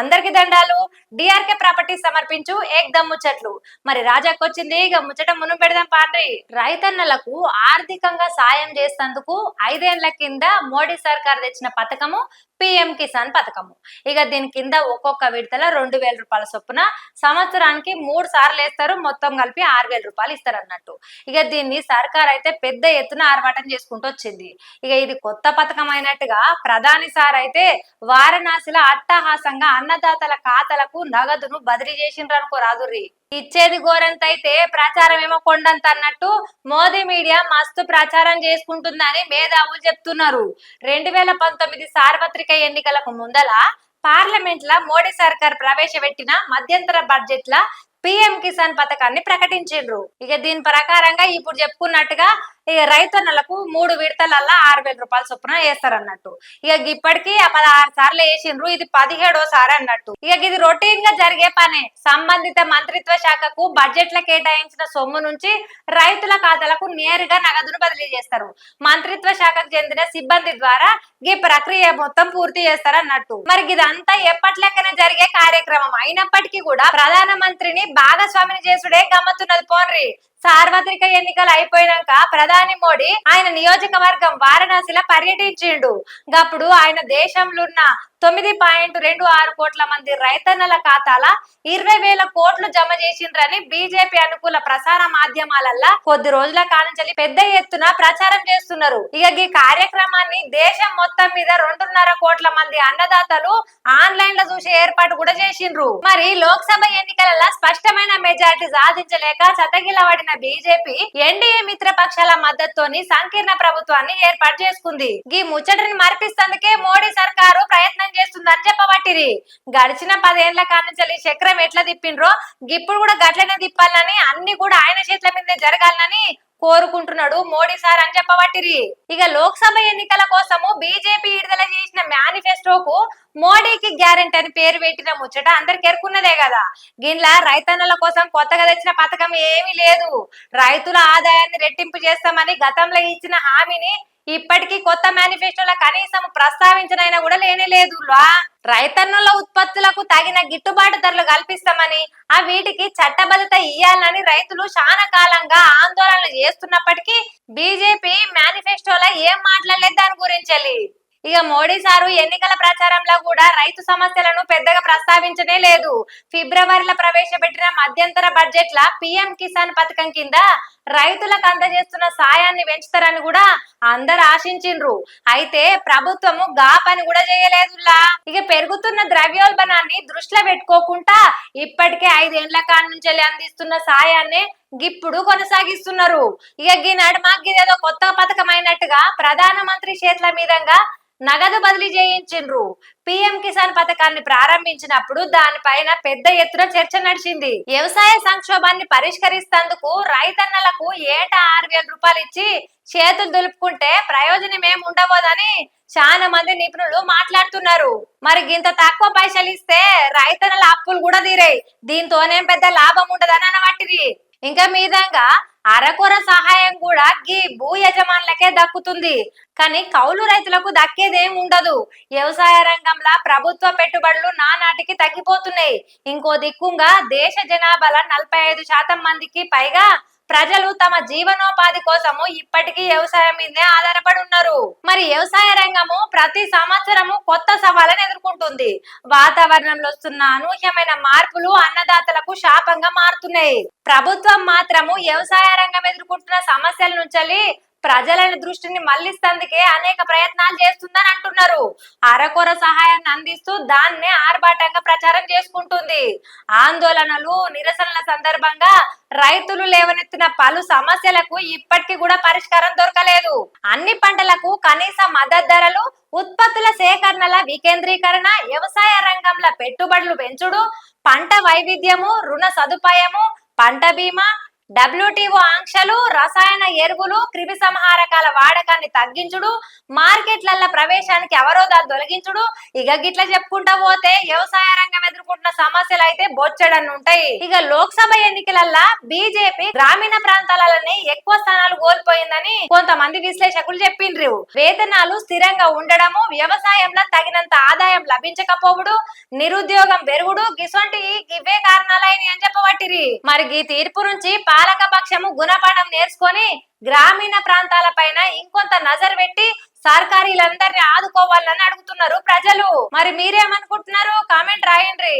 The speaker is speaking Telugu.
అందరికి దండాలు. డిఆర్కే ప్రాపర్టీస్ సమర్పించు ఏకదమ్ ముచ్చట్లు. మరి రాజాకు వచ్చింది ఇక ముచ్చట మును పెడదాం పాండ్రి. రైతన్నలకు ఆర్థికంగా సాయం చేసేందుకు ఐదేళ్ళ కింద మోడీ సర్కార్ తెచ్చిన పథకము పిఎం కిసాన్ పథకము. ఇక దీని కింద ఒక్కొక్క విడతల రెండు వేల రూపాయల చొప్పున సంవత్సరానికి మూడు సార్లు వేస్తారు మొత్తం కలిపి ఆరు వేల రూపాయలు ఇస్తారు అన్నట్టు ఇక దీన్ని సర్కార్ అయితే పెద్ద ఎత్తున ఆర్భాటం చేసుకుంటూ వచ్చింది. ఇక ఇది కొత్త పథకం అయినట్టుగా ప్రధాని సార్ అయితే వారణాసిలో అట్టహాసంగా అన్నదాతల ఖాతాలకు నగదును బదిలీ చేసిండ్రు అనుకో రాదుర్రి. ఇచ్చేది గోరంత అయితే ప్రచారం ఏమో కొండంత అన్నట్టు మోదీ మీడియా మస్తు ప్రచారం చేసుకుంటుందని మేధావులు చెప్తున్నారు. రెండు వేల పంతొమ్మిది సార్వత్రిక ఎన్నికలకు ముందల పార్లమెంట్ ల మోడీ సర్కార్ ప్రవేశపెట్టిన మధ్యంతర బడ్జెట్ ల పిఎం కిసాన్ పథకాన్ని ప్రకటించిండ్రు. ఇక దీని ప్రకారంగా ఇప్పుడు చెప్పుకున్నట్టుగా రైతన్నలకు మూడు విడతలల్లా ఆరు వేల రూపాయల చొప్పున వేస్తారన్నట్టు. ఇక ఇప్పటికీ పదహారు సార్లు వేసిండ్రు ఇది పదిహేడో సారి అన్నట్టు. ఇక ఇది రొటీన్గా జరిగే పనే. సంబంధిత మంత్రిత్వ శాఖకు బడ్జెట్లో కేటాయించిన సొమ్ము నుంచి రైతుల ఖాతాలకు నేరుగా నగదును బదిలీ చేస్తారు. మంత్రిత్వ శాఖకు చెందిన సిబ్బంది ద్వారా ఈ ప్రక్రియ మొత్తం పూర్తి చేస్తారన్నట్టు. మరి ఇదంతా ఎప్పట్లెక్కనే జరిగే కార్యక్రమం? అయినప్పటికీ కూడా ప్రధానమంత్రిని భాగస్వామిని చేసుడే గమ్మతున్నది పోన్రి. సార్వత్రిక ఎన్నికలు అయిపోయినాక ప్రధాని మోడీ ఆయన నియోజకవర్గం వారణాసిలో పర్యటించిండు. గప్పుడు ఆయన దేశంలో ఉన్న తొమ్మిది పాయింట్ రెండు ఆరు కోట్ల మంది రైతన్నల ఖాతాల ఇరవై వేల కోట్లు జమ చేసిండ్రని బీజేపీ అనుకూల ప్రసార మాధ్యమాలల్లా కొద్ది రోజుల కానుంచి పెద్ద ఎత్తున ప్రచారం చేస్తున్నారు. ఇక ఈ కార్యక్రమాన్ని దేశం మొత్తం మీద రెండున్నర కోట్ల మంది అన్నదాతలు ఆన్లైన్లో చూసే ఏర్పాటు కూడా చేసిండ్రు. మరి లోక్సభ ఎన్నికలలో స్పష్టమైన మెజార్టీ సాధించలేక చతగిలబడిన బీజేపీ ఎన్డీఏ మిత్రపక్షాల మద్దతుతోని సంకీర్ణ ప్రభుత్వాన్ని ఏర్పాటు చేసుకుంది. ఈ ముచ్చటని మర్పిస్తందుకే మోడీ సర్కారు ప్రయత్నం చేస్తుందని చెప్పబట్టిరి. గడిచిన పదేళ్ళ కానుంచి చక్రం ఎట్లా తిప్పిండ్రో ఇప్పుడు కూడా గట్లనే తిప్పాలని అన్ని కూడా ఆయన చేతుల మీదే జరగాలని కోరుకుంటున్నాడు మోడీ సార్ అని చెప్పబట్టిరి. ఇక లోక్సభ ఎన్నికల కోసము బీజేపీ విడుదల చేసిన మేనిఫెస్టోకు మోడీకి గ్యారెంటీ అని పేరు పెట్టిన ముచ్చట అందరికి ఎరుకున్నదే కదా. గిన్లా రైతన్నల కోసం కొత్తగా తెచ్చిన పథకం ఏమీ లేదు. రైతుల ఆదాయాన్ని రెట్టింపు చేస్తామని గతంలో ఇచ్చిన హామీని ఇప్పటికీ కొత్త మేనిఫెస్టోలో కనీసం ప్రస్తావించనైనా కూడా లేనే లేదు. రైతన్నుల ఉత్పత్తులకు తగిన గిట్టుబాటు ధరలు కల్పిస్తామని ఆ వీటికి చట్టబద్ధత ఇయ్యాలని రైతులు చాలా కాలంగా ఆందోళనలు చేస్తున్నప్పటికీ బీజేపీ మేనిఫెస్టోలో ఏం మాట్లాడలేదు దాని గురించి ఇక మోడీ సారు ఎన్నికల ప్రచారంలో కూడా రైతు సమస్యలను పెద్దగా ప్రస్తావించనే లేదు. ఫిబ్రవరిలో ప్రవేశపెట్టిన మధ్యంతర బడ్జెట్ ల పిఎం కిసాన్ పథకం కింద రైతులకు అందజేస్తున్న సాయాన్ని పెంచుతారని కూడా అందరు ఆశించిండ్రు. అయితే ప్రభుత్వము గా పని కూడా చేయలేదులా ఇక పెరుగుతున్న ద్రవ్యోల్బణాన్ని దృష్టిలో పెట్టుకోకుండా ఇప్పటికే ఐదేండ్ల కాడ నుంచి అందిస్తున్న సాయాన్ని ఇప్పుడు కొనసాగిస్తున్నారు. ఇక గీ నడుమ గిదేదో కొత్త పథకం అయినట్టుగా ప్రధానమంత్రి చేతుల మీదంగా నగదు బదిలీ చేయించిండ్రు. పిఎం కిసాన్ పథకాన్ని ప్రారంభించినప్పుడు దానిపైన పెద్ద ఎత్తున చర్చ నడిచింది. వ్యవసాయ సంక్షోభాన్ని పరిష్కరిస్తేందుకు రైతన్నలకు ఏటా ఆరు వేల రూపాయలు ఇచ్చి చేతులు దులుపుకుంటే ప్రయోజనం ఏమి ఉండబోదని చాలా మంది నిపుణులు మాట్లాడుతున్నారు. మరి ఇంత తక్కువ పైసలు ఇస్తే రైతన్నల అప్పులు కూడా తీరాయి. దీంతోనేం పెద్ద లాభం ఉండదని అనబట్టిరి ఇంకా మీదంగా అరకొర సహాయం కూడా గీ భూ యజమానులకే దక్కుతుంది. కానీ కౌలు రైతులకు దక్కేదేం ఉండదు. వ్యవసాయ రంగంలో ప్రభుత్వ పెట్టుబడులు నానాటికి తగ్గిపోతున్నాయి. ఇంకో దిక్కుంగా దేశ జనాభాల నలభై ఐదు శాతం మందికి పైగా ప్రజలు తమ జీవనోపాధి కోసము ఇప్పటికీ వ్యవసాయం మీదే ఆధారపడి ఉన్నారు. మరి వ్యవసాయ రంగము ప్రతి సంవత్సరము కొత్త సవాళ్ళను ఎదుర్కొంటుంది. వాతావరణంలో వస్తున్న అనూహ్యమైన మార్పులు అన్నదాతలకు శాపంగా మారుతున్నాయి. ప్రభుత్వం మాత్రము వ్యవసాయ రంగం ఎదుర్కొంటున్న సమస్యల నుంచి ప్రజల దృష్టిని మళ్ళిస్తందుకే అనేక ప్రయత్నాలు చేస్తుందని అంటున్నారు. అరకొర సహాయాన్ని అందిస్తూ దాన్నే ఆర్భాటంగా ప్రచారం చేసుకుంటుంది. ఆందోళనలు నిరసనల సందర్భంగా రైతులు లేవనెత్తిన పలు సమస్యలకు ఇప్పటికీ కూడా పరిష్కారం దొరకలేదు. అన్ని పంటలకు కనీస మద్దతు ధరలు ఉత్పత్తుల సేకరణల వికేంద్రీకరణ వ్యవసాయ రంగంలో పెట్టుబడులు పెంచుడు పంట వైవిధ్యము రుణ సదుపాయము పంట బీమా డబ్ల్యూటీఓ ఆంక్షలు రసాయన ఎరువులు క్రిమి సంహారకాల వాడకాన్ని తగ్గించుడు మార్కెట్లల్ల ప్రవేశానికి అవరోధాలు తొలగించుడు. ఇక గిట్ల చెప్పుకుంటా పోతే వ్యవసాయ రంగం ఎదుర్కొంటున్న సమస్యలు అయితే బొచ్చడన్ను ఉంటాయి ఇక లోక్సభ ఎన్నికలల్లా బీజేపీ గ్రామీణ ప్రాంతాలలోనే ఎక్కువ స్థానాలు కోల్పోయిందని కొంతమంది విశ్లేషకులు చెప్పిండ్రు. వేతనాలు స్థిరంగా ఉండడము వ్యవసాయంలో తగినంత ఆదాయం లభించకపోవడు నిరుద్యోగం పెరుగుడు గిసొంటి ఇవే కారణాలు చెప్పబట్టిరి. మరి ఈ తీర్పు నుంచి పాలక పక్షము గుణపాఠం నేర్చుకొని గ్రామీణ ప్రాంతాల పైన ఇంకొంత నజర్ పెట్టి సర్కారీలందరినీ ఆదుకోవాలని అడుగుతున్నారు ప్రజలు. మరి మీరేమనుకుంటున్నారు? కామెంట్ రాయండి.